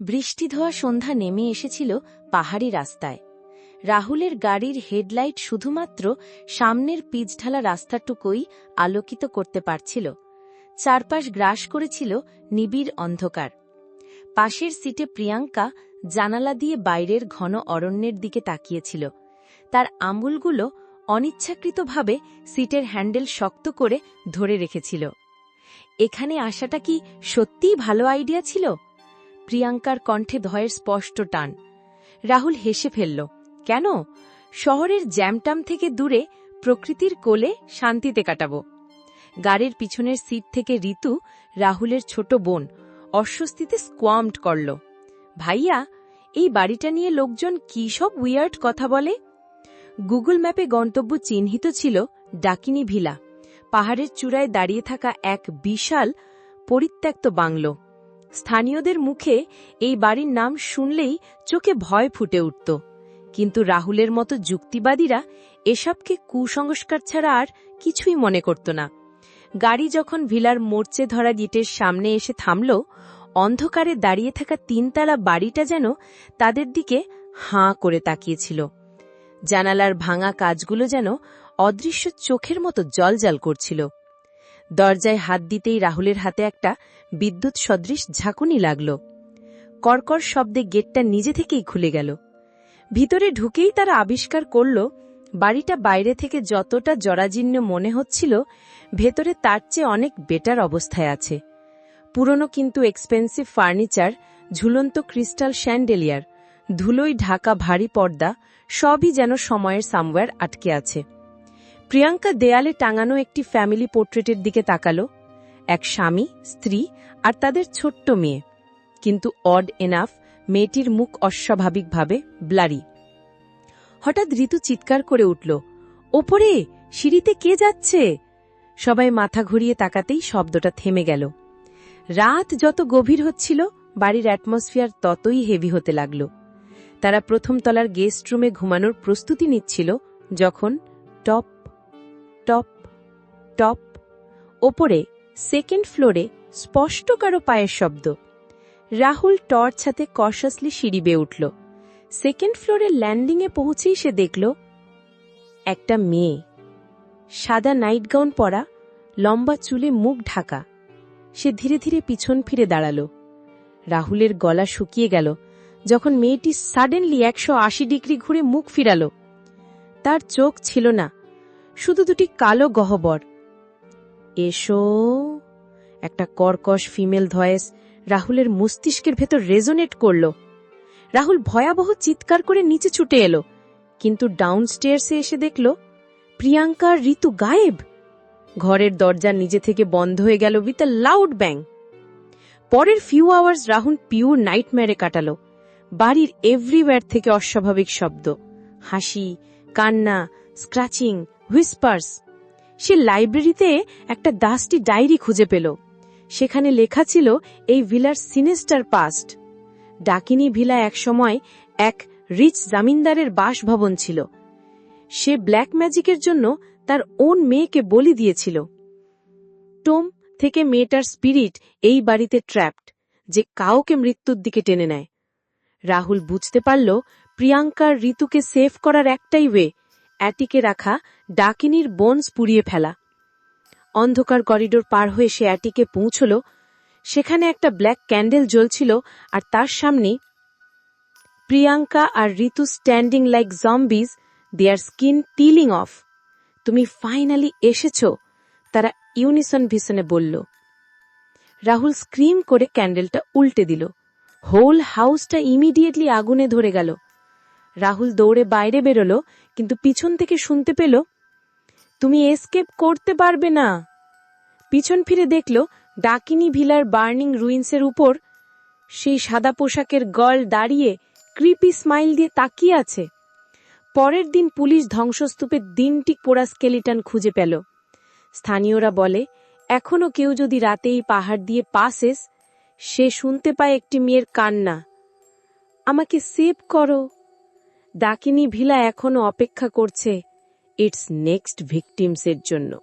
বৃষ্টি ধোয়া সন্ধ্যা নেমে এসেছিল পাহাড়ি রাস্তায়। রাহুলের গাড়ির হেডলাইট শুধুমাত্র সামনের পিচঢালা রাস্তাটুকুই আলোকিত করতে পারছিল। চারপাশ গ্রাস করেছিল নিবিড় অন্ধকার। পাশের সিটে প্রিয়াঙ্কা জানালা দিয়ে বাইরের ঘন অরণ্যের দিকে তাকিয়েছিল। তার আঙুলগুলো অনিচ্ছাকৃতভাবে সিটের হ্যান্ডেল শক্ত করে ধরে রেখেছিল। এখানে আসাটা কি সত্যিই ভালো আইডিয়া ছিল? প্রিয়াঙ্কার কণ্ঠে ভয়ের স্পষ্ট টান। রাহুল হেসে ফেলল, কেন? শহরের জ্যামটাম থেকে দূরে প্রকৃতির কোলে শান্তিতে কাটাব। গাড়ির পিছনের সিট থেকে ঋতু, রাহুলের ছোট বোন, অস্বস্তিতে স্কোয়ামড করল, ভাইয়া, এই বাড়িটা নিয়ে লোকজন কী সব উইয়ার্ড কথা বলে? গুগল ম্যাপে গন্তব্য চিহ্নিত ছিল ডাকিনী ভিলা। পাহাড়ের চূড়ায় দাঁড়িয়ে থাকা এক বিশাল, পরিত্যক্ত বাংলো। স্থানীয়দের মুখে এই বাড়ির নাম শুনলেই চোখে ভয় ফুটে উঠত। কিন্তু রাহুলের মতো যুক্তিবাদীরা এসবকে কুসংস্কার ছাড়া আর কিছুই মনে করত না। গাড়ি যখন ভিলার মোর্চে ধরা গিটের সামনে এসে থামল, অন্ধকারে দাঁড়িয়ে থাকা তিনতলা বাড়িটা যেন তাদের দিকে হাঁ করে তাকিয়েছিল। জানালার ভাঙা কাজগুলো যেন অদৃশ্য চোখের মতো জলজল করছিল। দরজায় হাত দিতেই রাহুলের হাতে একটা বিদ্যুৎ সদৃশ ঝাঁকুনি লাগল। কর্কর শব্দে গেটটা নিজে থেকেই খুলে গেল। ভিতরে ঢুকেই তারা আবিষ্কার করল, বাড়িটা বাইরে থেকে যতটা জরাজীর্ণ মনে হচ্ছিল, ভেতরে তার চেয়ে অনেক বেটার অবস্থায় আছে। পুরনো কিন্তু এক্সপেন্সিভ ফার্নিচার, ঝুলন্ত ক্রিস্টাল শ্যান্ডেলিয়ার ধুলোই ঢাকা ভারী পর্দা, সবই যেন সময়ের সামওয়্যার আটকে আছে। প্রিয়াঙ্কা দেয়ালে টাঙানো একটি ফ্যামিলি পোর্ট্রেটের দিকে তাকালো। এক স্বামী, স্ত্রী আর তাদের ছোট্ট মেয়ে। কিন্তু অড এনাফ, মেয়েটির মুখ অস্বাভাবিকভাবে ব্লারি। হঠাৎ ঋতু চিৎকার করে উঠল, ওপরে, সিঁড়িতে কে যাচ্ছে? সবাই মাথা ঘুরিয়ে তাকাতেই শব্দটা থেমে গেল। রাত যত গভীর হচ্ছিল, বাড়ির অ্যাটমসফিয়ার ততই হেভি হতে লাগল। তারা প্রথম তলার গেস্ট রুমে ঘুমানোর প্রস্তুতি নিচ্ছিল যখন টপ টপ টপ, ওপরে সেকেন্ড ফ্লোরে স্পষ্ট কারও পায়ের শব্দ। রাহুল টর্চ হাতে কশাসলি সিঁড়ি বেয়ে উঠল। সেকেন্ড ফ্লোরের ল্যান্ডিংয়ে পৌঁছেই সে দেখল, একটা মেয়ে। সাদা নাইট গাউন পরা, লম্বা চুলে মুখ ঢাকা। সে ধীরে ধীরে পিছন ফিরে দাঁড়াল। রাহুলের গলা শুকিয়ে গেল, যখন মেয়েটি সাডেনলি একশো আশি ডিগ্রি ঘুরে মুখ ফিরাল। তার চোখ ছিল না শুধু দুটি কালো গহ্বর। এসো, একটা কর্কশ ফিমেল ভয়েস রাহুলের মস্তিষ্কের ভেতর রেজোনেট করল। রাহুল ভয়াবহ চিৎকার করে নিচে ছুটে এলো, কিন্তু ডাউনস্টেয়ার্সে এসে দেখল প্রিয়াঙ্কার ঋতু গায়েব। ঘরের দরজা নিজে থেকে বন্ধ হয়ে গেল উইথ আ লাউড ব্যাং পরের ফিউ আওয়ার্স রাহুল পিওর নাইটম্যারে কাটালো, বাড়ির এভরিওয়্যার থেকে অস্বাভাবিক শব্দ, হাসি, কান্না স্ক্র্যাচিং হুইসপার্স সে লাইব্রেরিতে একটা দাসটি ডায়েরি খুঁজে পেল। সেখানে লেখা ছিল এই ভিলার সিনেস্টার পাস্ট ডাকিনী ভিলা একসময় এক রিচ জামিনদারের বাসভবন ছিল। সে ব্ল্যাক ম্যাজিকের জন্য তার ওন মেয়েকে বলি দিয়েছিল। টোম থেকে মেয়েটার স্পিরিট এই বাড়িতে ট্র্যাপড যে কাউকে মৃত্যুর দিকে টেনে নেয়। রাহুল বুঝতে পারল, প্রিয়াঙ্কার ঋতুকে সেভ করার একটাই ওয়ে অ্যাটিকে রাখা ডাকিনীর বোনস পুড়িয়ে ফেলা। অন্ধকার করিডোর পার হয়ে সে অ্যাটিকে পৌঁছল। সেখানে একটা ব্ল্যাক ক্যান্ডেল জ্বলছিল আর তার সামনে প্রিয়াঙ্কা আর Ritu standing like zombies, their skin tilling off. তুমি ফাইনালি এসেছ, তারা ইউনিসন ভিসনে বলল। রাহুল স্ক্রিম করে ক্যান্ডেলটা উল্টে দিল। হোল হাউসটা ইমিডিয়েটলি আগুনে ধরে গেল। রাহুল দৌড়ে বাইরে বেরোলো, কিন্তু পিছন থেকে শুনতে পেল, তুমি এসকেপ করতে পারবে না। পিছন ফিরে দেখল, ডাকিনী ভিলার বার্নিং রুইন্সের উপর সেই সাদা পোশাকের গল দাঁড়িয়ে ক্রিপি স্মাইল দিয়ে তাকিয়ে আছে। পরের দিন পুলিশ ধ্বংসস্তূপের দিনটি পোড়া স্কেলিটন খুঁজে পেল। স্থানীয়রা বলে, এখনও কেউ যদি রাতে এই পাহাড় দিয়ে পাসেস সে শুনতে পায় একটি মেয়ের কান্না। আমাকে সেভ করো। ডাকিনী ভিলা এখনও অপেক্ষা করছে। ইটস নেক্সট ভিকটিমসের জন্য।